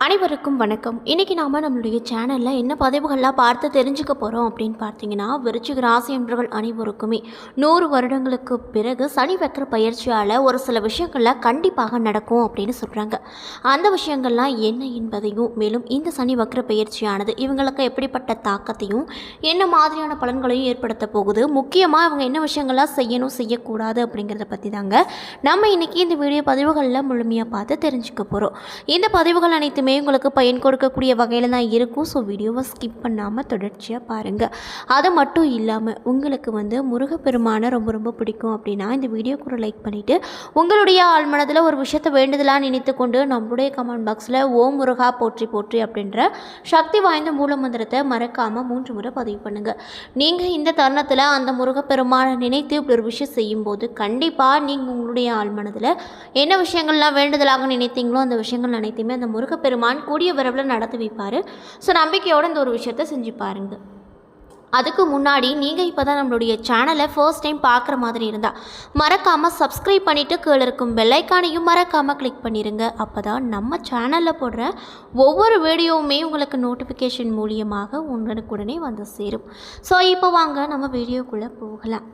அனைவருக்கும் வணக்கம். இன்றைக்கி நாம் நம்மளுடைய சேனலில் என்ன பதிவுகள்லாம் பார்த்து தெரிஞ்சுக்க போகிறோம் அப்படின்னு பார்த்தீங்கன்னா விருச்சிக ராசி என்பவர்கள் அனைவருக்குமே நூறு வருடங்களுக்கு பிறகு சனி வக்கர பயிற்சியால் ஒரு சில விஷயங்கள்லாம் கண்டிப்பாக நடக்கும் அப்படின்னு சொல்கிறாங்க அந்த விஷயங்கள்லாம் என்ன என்பதையும் மேலும் இந்த சனி வக்கர பயிற்சியானது இவங்களுக்கு எப்படிப்பட்ட தாக்கத்தையும் என்ன மாதிரியான பலன்களையும் ஏற்படுத்த போகுது முக்கியமாக இவங்க என்ன விஷயங்கள்லாம் செய்யணும் செய்யக்கூடாது அப்படிங்கிறத பற்றி தாங்க நம்ம இன்றைக்கி இந்த வீடியோ பதிவுகளில் முழுமையாக பார்த்து தெரிஞ்சுக்க போகிறோம் இந்த பதிவுகள் அனைத்துமே உங்களுக்கு பயன் கொடுக்கக்கூடிய வகையில் தான் இருக்கும். ஸோ வீடியோவை ஸ்கிப் பண்ணாமல் தொடர்ச்சியாக பாருங்கள் அது மட்டும் இல்லாமல் உங்களுக்கு வந்து முருகப்பெருமானை ரொம்ப ரொம்ப பிடிக்கும் அப்படின்னா இந்த வீடியோ கூட லைக் பண்ணிவிட்டு உங்களுடைய ஆழ்மனதில் ஒரு விஷயத்தை வேண்டுதலாக நினைத்து கொண்டு நம்மளுடைய கமெண்ட் பாக்ஸில் ஓம் முருகா போற்றி போற்றி அப்படின்ற சக்தி வாய்ந்த மூலமந்திரத்தை மறக்காமல் மூன்று முறை பதிவு பண்ணுங்கள் நீங்கள் இந்த தருணத்தில் அந்த முருகப்பெருமானை நினைத்து இப்படி ஒரு விஷயம் செய்யும்போது கண்டிப்பாக நீங்கள் உங்களுடைய ஆழ்மனதில் என்ன விஷயங்கள்லாம் வேண்டுதலாக நினைத்தீங்களோ அந்த விஷயங்கள் அனைத்தையுமே அந்த பெருமான் கூடிய விரைவில் நடத்தி வைப்பார். ஸோ நம்பிக்கையோடு இந்த ஒரு விஷயத்தை செஞ்சு பாருங்கள் அதுக்கு முன்னாடி நீங்கள் இப்போ தான் நம்மளுடைய சேனலை ஃபர்ஸ்ட் டைம் பார்க்குற மாதிரி இருந்தால் மறக்காமல் சப்ஸ்கிரைப் பண்ணிவிட்டு கீழே இருக்கும் பெல்லைக்கானையும் மறக்காமல் கிளிக் பண்ணிடுங்க அப்போ தான் நம்ம சேனலில் போடுற ஒவ்வொரு வீடியோவுமே உங்களுக்கு நோட்டிஃபிகேஷன் மூலியமாக உடனுக்குடனே வந்து சேரும். ஸோ இப்போ வாங்க நம்ம வீடியோக்குள்ளே போகலாம்.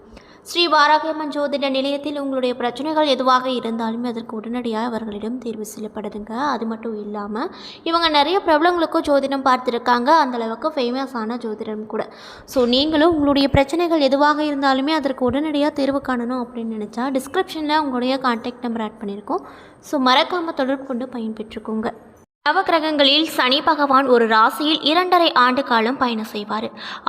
ஸ்ரீ வாராகியம்மன் ஜோதிட நிலையத்தில் உங்களுடைய பிரச்சனைகள் எதுவாக இருந்தாலுமே அதற்கு உடனடியாக அவர்களிடம் தீர்வு செய்யப்படுதுங்க. அது மட்டும் இல்லாமல் இவங்க நிறைய பிரபலங்களுக்கும் ஜோதிடம் பார்த்துருக்காங்க. அந்த அளவுக்கு ஃபேமஸான ஜோதிடம் கூட. ஸோ நீங்களும் உங்களுடைய பிரச்சனைகள் எதுவாக இருந்தாலுமே அதற்கு உடனடியாக தீர்வு காணணும் அப்படின்னு நினச்சா டிஸ்கிரிப்ஷனில் உங்களுடைய கான்டாக்ட் நம்பர் ஆட் பண்ணியிருக்கோம். ஸோ மறக்காமல் தொடர்பு கொண்டு பயன்பெற்றுக்கோங்க. நவக்கிரகங்களில் சனி பகவான் ஒரு ராசியில் இரண்டரை ஆண்டு காலம் பயணம் செய்வார்.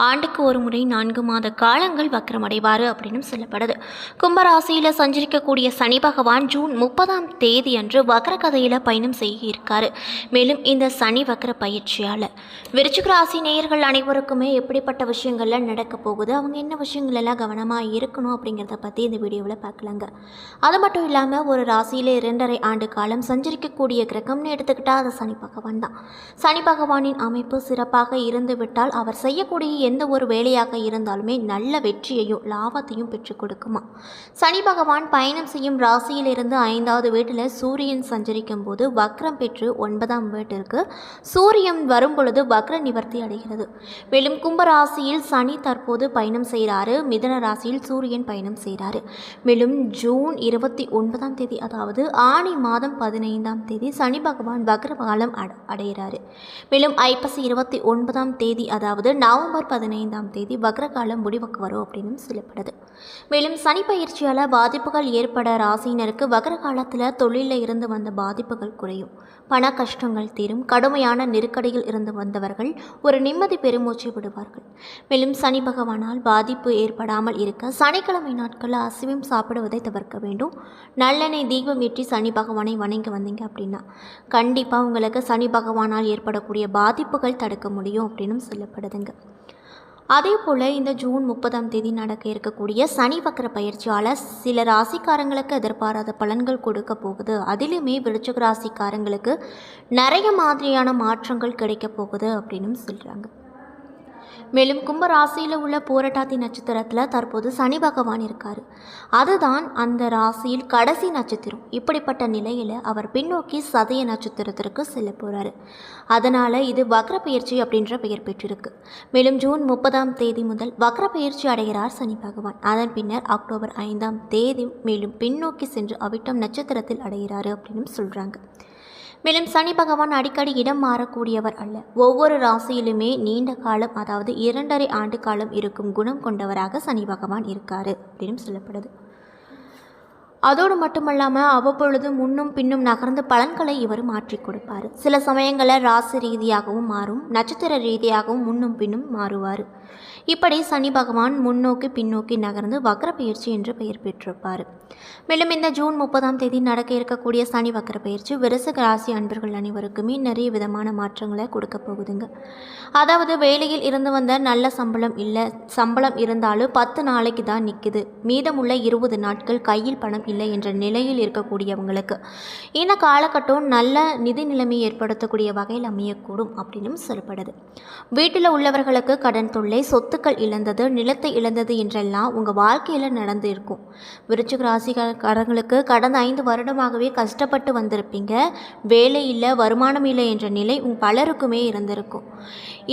ஆண்டுக்கு ஒரு முறை நான்கு மாத காலங்கள் வக்கரமடைவார் அப்படின்னு சொல்லப்படுது. கும்பராசியில் சஞ்சரிக்கக்கூடிய சனி பகவான் ஜூன் முப்பதாம் தேதி அன்று வக்கர கதையில் பயணம் செய்ய இருக்காரு மேலும் இந்த சனி வக்கர பயிற்சியால் விருச்சிக ராசி நேயர்கள் அனைவருக்குமே எப்படிப்பட்ட விஷயங்கள்லாம் நடக்க போகுது? அவங்க என்ன விஷயங்கள் எல்லாம் கவனமாக இருக்கணும் அப்படிங்கிறத பற்றி இந்த வீடியோவில் பார்க்கலாங்க. அது மட்டும் இல்லாமல் ஒரு ராசியில் இரண்டரை ஆண்டு காலம் சஞ்சரிக்கக்கூடிய கிரகம்னு எடுத்துக்கிட்டால் அதை சனி பகவான் தான். சனி பகவானின் அமைப்பு சிறப்பாக இருந்துவிட்டால் அவர் செய்யக்கூடிய எந்த ஒரு வேலையாக இருந்தாலுமே நல்ல வெற்றியையும் லாபத்தையும் பெற்றுக் கொடுக்குமா? சனி பகவான் பயணம் செய்யும் ராசியிலிருந்து ஐந்தாவது வீட்டில் சூரியன் சஞ்சரிக்கும் போது வக்ரம் பெற்று ஒன்பதாம் வீட்டிற்கு சூரியன் வரும் பொழுது வக்ர நிவர்த்தி அடைகிறது. மேலும் கும்பராசியில் சனி தற்போது பயணம் செய்கிறாரு. மிதன ராசியில் சூரியன் பயணம் செய்கிறாரு. மேலும் ஜூன் இருபத்தி ஒன்பதாம் தேதி அதாவது ஆணி மாதம் பதினைந்தாம் தேதி சனி பகவான் வக்ர காலம் அட அடைகிறாரு மேலும் ஐப்பசி இருபத்தி ஒன்பதாம் தேதி அதாவது நவம்பர் பதினைந்தாம் தேதி வக்ரகாலம் முடிவுக்கு வரும் அப்படின்னு சொல்லப்படுது. மேலும் சனி பயிற்சியால் பாதிப்புகள் ஏற்பட ராசியினருக்கு வக்ர காலத்தில் தொழிலில் இருந்து வந்த பாதிப்புகள் குறையும். பண கஷ்டங்கள் தீரும். கடுமையான நெருக்கடியில் இருந்து வந்தவர்கள் ஒரு நிம்மதி பெருமூச்சு விடுவார்கள். மேலும் சனி பகவானால் பாதிப்பு ஏற்படாமல் இருக்க சனிக்கிழமை நாட்களில் அசைவம் சாப்பிடுவதை தவிர்க்க வேண்டும். நல்லெண்ணெய் தீபம் ஏற்றி சனி பகவானை வணங்கி வந்தீங்க அப்படின்னா கண்டிப்பாக உங்களுக்கு சனி பகவானால் ஏற்படக்கூடிய பாதிப்புகள் தடுக்க முடியும் அப்படின்னு சொல்லப்படுதுங்க. அதே போல் இந்த ஜூன் முப்பதாம் தேதி நடக்க இருக்கக்கூடிய சனி வக்கர பயிற்சியால் சில ராசிக்காரங்களுக்கு எதிர்பாராத பலன்கள் கொடுக்க போகுது. அதிலுமே விருச்சக ராசிக்காரங்களுக்கு நிறைய மாதிரியான மாற்றங்கள் கிடைக்க போகுது அப்படின்னு சொல்கிறாங்க மேலும் கும்ப ராசியில் உள்ள பூரட்டாதி நட்சத்திரத்தில் தற்போது சனி பகவான் இருக்கார். அதுதான் அந்த ராசியில் கடைசி நட்சத்திரம். இப்படிப்பட்ட நிலையில் அவர் பின்னோக்கி சதய நட்சத்திரத்திற்கு செல்ல போகிறார் அதனால் இது வக்ர பயிற்சி அப்படின்ற பெயர் பெற்றிருக்கு. மேலும் ஜூன் முப்பதாம் தேதி முதல் வக்ர பயிற்சி அடைகிறார் சனி பகவான். அதன் பின்னர் அக்டோபர் ஐந்தாம் தேதி மேலும் பின்னோக்கி சென்று அவிட்டம் நட்சத்திரத்தில் அடைகிறாரு அப்படின்னு சொல்கிறாங்க மேலும் சனி பகவான் அடிக்கடி இடம் மாறக்கூடியவர் அல்ல. ஒவ்வொரு ராசியிலுமே நீண்ட காலம் அதாவது இரண்டரை ஆண்டு காலம் இருக்கும் குணம் கொண்டவராக சனி பகவான் இருக்காரு அப்படின்னு சொல்லப்படுது. அதோடு மட்டுமல்லாமல் அவ்வப்பொழுது முன்னும் பின்னும் நகர்ந்து பலன்களை இவர் மாற்றி கொடுப்பார். சில சமயங்களில் ராசி ரீதியாகவும் மாறும் நட்சத்திர ரீதியாகவும் முன்னும் பின்னும் மாறுவார். இப்படி சனி பகவான் முன்னோக்கி பின்னோக்கி நகர்ந்து வக்ர பயிற்சி என்று பெயர் பெற்றிருப்பார். மேலும் இந்த ஜூன் முப்பதாம் தேதி நடக்க இருக்கக்கூடிய சனி வக்ர பயிற்சி விரசக ராசி அன்பர்கள் அனைவருக்குமே நிறைய விதமான மாற்றங்களை கொடுக்க போகுதுங்க. அதாவது வேலையில் இருந்து வந்த நல்ல சம்பளம் இல்லை சம்பளம் இருந்தாலும் பத்து நாளைக்கு தான் நிற்குது மீதமுள்ள இருபது நாட்கள் கையில் பணம் இல்லை என்ற நிலையில் இருக்கக்கூடியவங்களுக்கு. இந்த காலகட்டம் நல்ல நிதி நிலைமை ஏற்படுத்தக்கூடிய வகையில் அமையக்கூடும் அப்படின்னும் சொல்லப்படுது. வீட்டில் உள்ளவர்களுக்கு கடன் தொல்லை சொத்துக்கள் இழந்தது நிலத்தை இழந்தது என்றெல்லாம் உங்கள் வாழ்க்கையில் நடந்து இருக்கும். விருச்சிக ராசிக்காரங்களுக்கு கடந்த ஐந்து வருடமாகவே கஷ்டப்பட்டு வந்திருப்பீங்க. வேலை இல்லை வருமானம் இல்லை என்ற நிலை உங் பலருக்குமே இருந்திருக்கும்.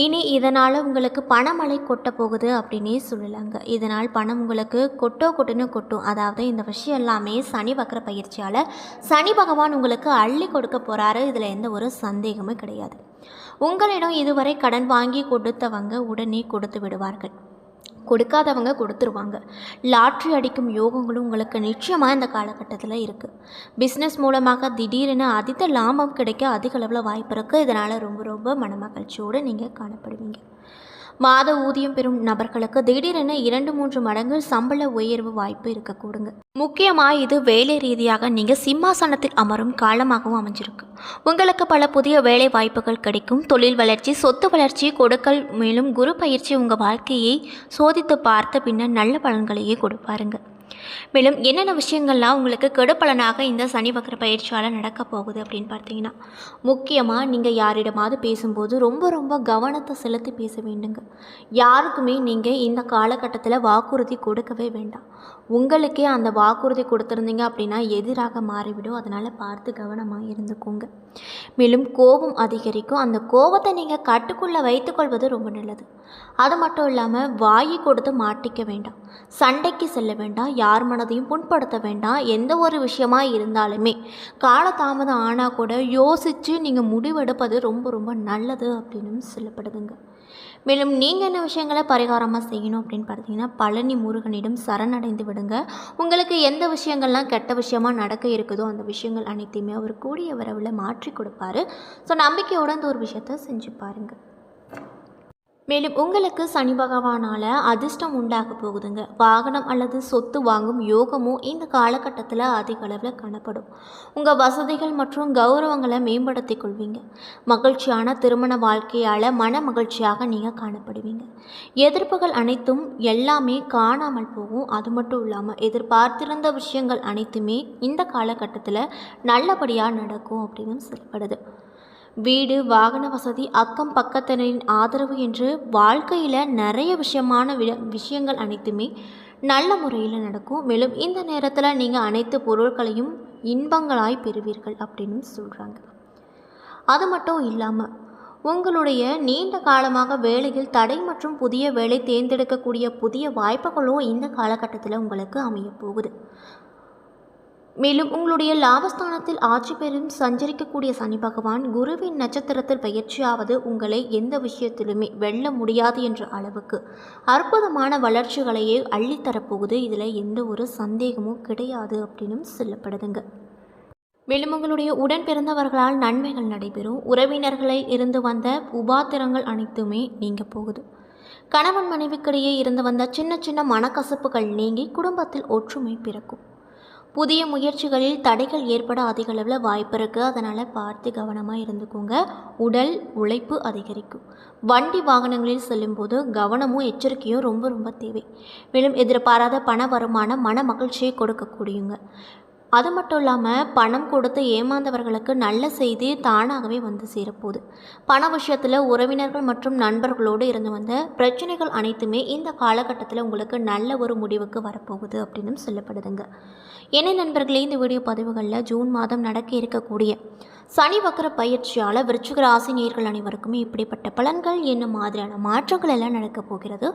இனி இதனால் உங்களுக்கு பணமழை கொட்ட போகுது அப்படின்னே சொல்லலாங்க. இதனால் பணம் உங்களுக்கு கொட்டோ கொட்டுன்னு கொட்டும். அதாவது இந்த விஷயம் எல்லாமே சனி வக்கர பயிற்சியால் சனி பகவான் உங்களுக்கு அள்ளி கொடுக்க போகிறாரு இதில் எந்த ஒரு சந்தேகமும் கிடையாது. உங்களிடம் இதுவரை கடன் வாங்கி கொடுத்தவங்க உடனே கொடுத்து விடுவார்கள். கொடுக்காதவங்க கொடுத்துருவாங்க. லாட்ரி அடிக்கும் யோகங்களும் உங்களுக்கு நிச்சயமாக இந்த காலகட்டத்தில் இருக்குது பிஸ்னஸ் மூலமாக திடீரென அதிக லாபம் கிடைக்க அதிக அளவில் வாய்ப்பு இருக்குது இதனால் ரொம்ப ரொம்ப மன மகிழ்ச்சியோடு நீங்கள் காணப்படுவீங்க. மாத ஊதியம் பெறும் நபர்களுக்கு திடீரென இரண்டு மூன்று மடங்கு சம்பள உயர்வு வாய்ப்பு இருக்கக்கூடுங்க முக்கியமாக இது வேலை ரீதியாக நீங்கள் சிம்மாசனத்தில் அமரும் காலமாகவும் அமைஞ்சிருக்கு. உங்களுக்கு பல புதிய வேலை வாய்ப்புகள் கிடைக்கும். தொழில் வளர்ச்சி சொத்து வளர்ச்சி கொடுக்கல் மேலும் குரு பயிற்சி உங்கள் வாழ்க்கையை சோதித்து பார்த்த பின்னர் நல்ல பலன்களையே கொடுப்பாருங்க. மேலும் என்னென்ன விஷயங்கள்லாம் உங்களுக்கு கெடுப்பலனாக இந்த சனி வக்கர பயிற்சியால் நடக்க போகுது அப்படின்னு பார்த்தீங்கன்னா முக்கியமாக நீங்கள் யாரிடமாவது பேசும்போது ரொம்ப ரொம்ப கவனத்தை செலுத்தி பேச வேண்டுங்க. யாருக்குமே நீங்கள் இந்த காலகட்டத்தில் வாக்குறுதி கொடுக்கவே வேண்டாம். உங்களுக்கே அந்த வாக்குறுதி கொடுத்துருந்தீங்க அப்படின்னா எதிராக மாறிவிடும். அதனால் பார்த்து கவனமாக இருந்துக்கோங்க. மேலும் கோபம் அதிகரிக்கும். அந்த கோபத்தை நீங்கள் கட்டுக்குள்ளே வைத்துக்கொள்வது ரொம்ப நல்லது. அது மட்டும் இல்லாமல் வாயை கொடுத்து மாட்டிக்க வேண்டாம். சண்டைக்கு செல்ல வேண்டாம். யார் மனதையும் புண்படுத்த வேண்டாம். எந்த ஒரு விஷயமா இருந்தாலுமே காலதாமதம் ஆனால் கூட யோசித்து நீங்கள் முடிவெடுப்பது ரொம்ப ரொம்ப நல்லது அப்படின்னு சொல்லப்படுதுங்க. மேலும் நீங்கள் என்ன விஷயங்களை பரிகாரமாக செய்யணும் அப்படின்னு பார்த்தீங்கன்னா பழனி முருகனிடம் சரணடைந்து விடுங்க. உங்களுக்கு எந்த விஷயங்கள்லாம் கெட்ட விஷயமாக நடக்க இருக்குதோ அந்த விஷயங்கள் அனைத்தையுமே அவர் கூடிய வரவில் மாற்றி கொடுப்பாரு. ஸோ நம்பிக்கையோட அந்த ஒரு விஷயத்த செஞ்சு பாருங்கள் மேலும் உங்களுக்கு சனி பகவானால் அதிர்ஷ்டம் உண்டாக போகுதுங்க. வாகனம் அல்லது சொத்து வாங்கும் யோகமும் இந்த காலகட்டத்தில் அதிக அளவில் காணப்படும். உங்கள் வசதிகள் மற்றும் கௌரவங்களை மேம்படுத்தி கொள்வீங்க. மகிழ்ச்சியான திருமண வாழ்க்கையால் மன மகிழ்ச்சியாக நீங்கள் காணப்படுவீங்க. எதிர்ப்புகள் அனைத்தும் எல்லாமே காணாமல் போகும். அது மட்டும் இல்லாமல் எதிர்பார்த்திருந்த விஷயங்கள் அனைத்துமே இந்த காலகட்டத்தில் நல்லபடியாக நடக்கும் அப்படின்னு சொல்லப்படுது. வீடு வாகன வசதி அக்கம் பக்கத்தினரின் ஆதரவு என்று வாழ்க்கையில் நிறைய விஷயமான வி விஷயங்கள் அனைத்துமே நல்ல முறையில் நடக்கும். மேலும் இந்த நேரத்தில் நீங்கள் அனைத்து பொருட்களையும் இன்பங்களாய் பெறுவீர்கள் அப்படின்னு சொல்கிறாங்க அது மட்டும் இல்லாமல் உங்களுடைய நீண்ட காலமாக வேலையில் தடை மற்றும் புதிய வேலை தேர்ந்தெடுக்கக்கூடிய புதிய வாய்ப்புகளும் இந்த காலகட்டத்தில் உங்களுக்கு அமையப் போகுது. மேலும் உங்களுடைய லாபஸ்தானத்தில் ஆட்சி பெறும் சஞ்சரிக்கக்கூடிய சனி பகவான் குருவின் நட்சத்திரத்தில் பயிற்சியாவது உங்களை எந்த விஷயத்திலுமே வெல்ல முடியாது என்ற அளவுக்கு அற்புதமான வளர்ச்சிகளையே அள்ளித்தரப்போகுது. இதில் எந்த ஒரு சந்தேகமும் கிடையாது அப்படின்னும் சொல்லப்படுதுங்க. மேலும் உங்களுடைய உடன் பிறந்தவர்களால் நன்மைகள் நடைபெறும். உறவினர்களை இருந்து வந்த உபாத்திரங்கள் அனைத்துமே நீங்க போகுது. கணவன் மனைவிக்கிடையே இருந்து வந்த சின்ன சின்ன மனக்கசப்புகள் நீங்கி குடும்பத்தில் ஒற்றுமை பிறக்கும். புதிய முயற்சிகளில் தடைகள் ஏற்பட அதிக அளவில் வாய்ப்பு இருக்குது அதனால் பார்த்து கவனமாக இருந்துக்கோங்க. உடல் உழைப்பு அதிகரிக்கும். வண்டி வாகனங்களில் செல்லும்போது கவனமும் எச்சரிக்கையும் ரொம்ப ரொம்ப தேவை. மேலும் எதிர்பாராத பண வருமானம் மன மகிழ்ச்சியை கொடுக்கக்கூடியங்க அது மட்டும் இல்லாமல் பணம் கொடுத்து ஏமாந்தவர்களுக்கு நல்ல செய்தி தானாகவே வந்து சேரப்போகுது. பண விஷயத்தில் உறவினர்கள் மற்றும் நண்பர்களோடு இருந்து வந்த பிரச்சனைகள் அனைத்துமே இந்த காலகட்டத்தில் உங்களுக்கு நல்ல ஒரு முடிவுக்கு வரப்போகுது அப்படின்னு சொல்லப்படுதுங்க. என்ன நண்பர்களே இந்த வீடியோ பதிவுகளில் ஜூன் மாதம் நடக்க இருக்கக்கூடிய சனி வக்கர பயிற்சியால் விருச்சிக ராசி நேர்கள் அனைவருக்குமே இப்படிப்பட்ட பலன்கள் என்ன மாதிரியான மாற்றங்கள் எல்லாம் நடக்கப் போகிறது?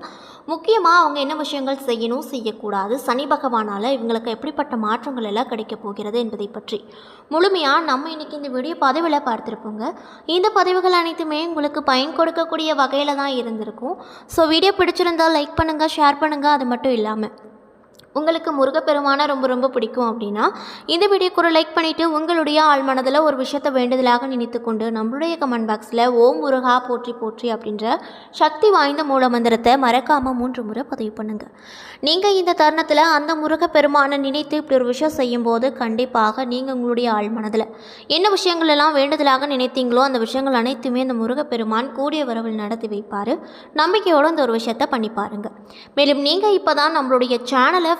முக்கியமாக அவங்க என்ன விஷயங்கள் செய்யணும் செய்யக்கூடாது? சனி பகவானால் இவங்களுக்கு எப்படிப்பட்ட மாற்றங்கள் எல்லாம் கிடைக்கப் போகிறது என்பதை பற்றி முழுமையாக நம்ம இன்றைக்கி இந்த வீடியோ பதிவில் பார்த்துருப்போங்க. இந்த பதிவுகள் அனைத்துமே உங்களுக்கு பயன் கொடுக்கக்கூடிய வகையில் தான் இருந்திருக்கும். ஸோ வீடியோ பிடிச்சிருந்தால் லைக் பண்ணுங்கள் ஷேர் பண்ணுங்கள் அது மட்டும் இல்லாமல் உங்களுக்கு முருகப்பெருமானை ரொம்ப ரொம்ப பிடிக்கும் அப்படின்னா இந்த வீடியோக்கு ஒரு லைக் பண்ணிவிட்டு உங்களுடைய ஆள் மனதில் ஒரு விஷயத்தை வேண்டுதலாக நினைத்து கொண்டு நம்மளுடைய கமெண்ட் பாக்ஸில் ஓம் முருகா போற்றி போற்றி அப்படின்ற சக்தி வாய்ந்த மூல மந்திரத்தை மறக்காமல் மூன்று முறை பதிவு பண்ணுங்கள் நீங்கள் இந்த தருணத்தில் அந்த முருகப்பெருமானை நினைத்து இப்படி ஒரு விஷயம் செய்யும்போது கண்டிப்பாக நீங்கள் உங்களுடைய ஆள் மனதில் என்ன விஷயங்கள் எல்லாம் வேண்டுதலாக நினைத்தீங்களோ அந்த விஷயங்கள் அனைத்துமே அந்த முருகப்பெருமான் கூடிய வரவில் நடத்தி வைப்பார். நம்பிக்கையோடு அந்த ஒரு விஷயத்தை பண்ணி பாருங்கள் மேலும் நீங்கள் இப்போ தான் நம்மளுடைய சேனலை